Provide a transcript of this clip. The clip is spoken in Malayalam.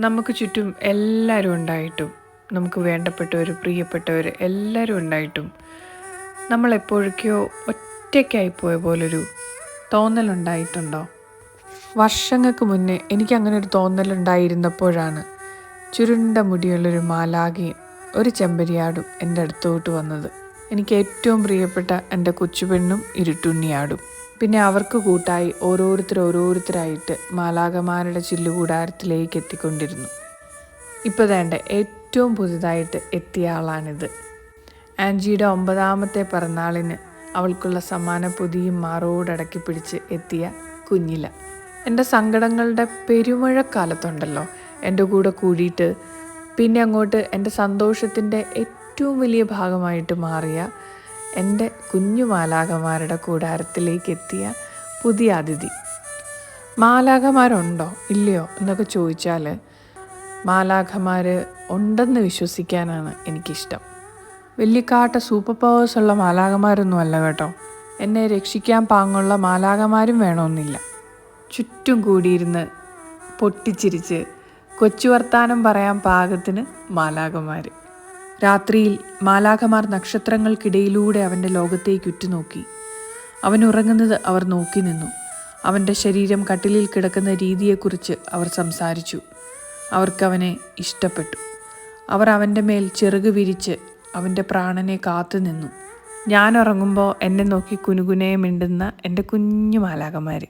നമുക്ക് ചുറ്റും എല്ലാവരും ഉണ്ടായിട്ടും നമുക്ക് വേണ്ടപ്പെട്ടവർ പ്രിയപ്പെട്ടവർ എല്ലാവരും ഉണ്ടായിട്ടും നമ്മൾ എപ്പോഴൊക്കെയോ ഒറ്റയ്ക്കായി പോയ പോലൊരു തോന്നലുണ്ടായിട്ടുണ്ടോ? വർഷങ്ങൾക്ക് മുന്നേ എനിക്ക് അങ്ങനെ ഒരു തോന്നലുണ്ടായിരുന്നപ്പോഴാണ് ചുരുണ്ട മുടിയുള്ളൊരു മാലാകയും ഒരു ചെമ്പരിയാടും എന്റെ അടുത്തോട്ട് വന്നത്. എനിക്ക് ഏറ്റവും പ്രിയപ്പെട്ട എന്റെ കൊച്ചുപെണ്ണും ഇരുട്ടുണ്ണിയാടും. പിന്നെ അവർക്ക് കൂട്ടായി ഓരോരുത്തർ ഓരോരുത്തരായിട്ട് മാലാകമാരുടെ ചില്ലുകൂടാരത്തിലേക്ക് എത്തിക്കൊണ്ടിരുന്നു. ഇപ്പോൾ വേണ്ട ഏറ്റവും പുതുതായിട്ട് എത്തിയ ആളാണിത്. ആൻജിയുടെ ഒമ്പതാമത്തെ പിറന്നാളിന് അവൾക്കുള്ള സമ്മാന പൊതിയും മാറോടടക്കി പിടിച്ച് എത്തിയ കുഞ്ഞില. എന്റെ സങ്കടങ്ങളുടെ പെരുമഴക്കാലത്തുണ്ടല്ലോ എന്റെ കൂടെ കൂടിയിട്ട് പിന്നെ അങ്ങോട്ട് എന്റെ സന്തോഷത്തിന്റെ ഏറ്റവും വലിയ ഭാഗമായിട്ട് മാറിയ എന്റെ കുഞ്ഞു മാലാകമാരുടെ കൂടാരത്തിലേക്ക് എത്തിയ പുതിയ അതിഥി. മാലാഖമാരുണ്ടോ? ഇല്ലയോ? എന്നൊക്കെ ചോദിച്ചാൽ മാലാഖമാർ ഉണ്ടെന്ന് വിശ്വസിക്കാനാണ് എനിക്കിഷ്ടം. വലിയ കാട്ട സൂപ്പർ പവേഴ്സ് ഉള്ള മാലാഖമാരൊന്നും അല്ല കേട്ടോ. എന്നെ രക്ഷിക്കാൻ പാങ്ങുള്ള മാലാഖമാരും വേണമെന്നില്ല ചുറ്റും കൂടിയിരുന്ന് പൊട്ടിച്ചിരിച്ച് കൊച്ചു വർത്താനം പറയാൻ പാകത്തിന് മാലാഖമാർ രാത്രിയിൽ മാലാഖമാർ നക്ഷത്രങ്ങൾക്കിടയിലൂടെ അവന്റെ ലോകത്തേക്ക് ഉറ്റുനോക്കി. അവൻ ഉറങ്ങുന്നത് അവർ നോക്കി നിന്നു. അവന്റെ ശരീരം കട്ടിലിൽ കിടക്കുന്ന രീതിയെക്കുറിച്ച് അവർ സംസാരിച്ചു. അവർക്കവനെ ഇഷ്ടപ്പെട്ടു. അവർ അവന്റെ മേൽ ചെറുക് വിരിച്ച് അവന്റെ പ്രാണനെ കാത്തു നിന്നു. ഞാൻ ഉറങ്ങുമ്പോൾ എന്നെ നോക്കി കുനുകുനയെ മിണ്ടുന്ന എന്റെ കുഞ്ഞു മാലാകന്മാർ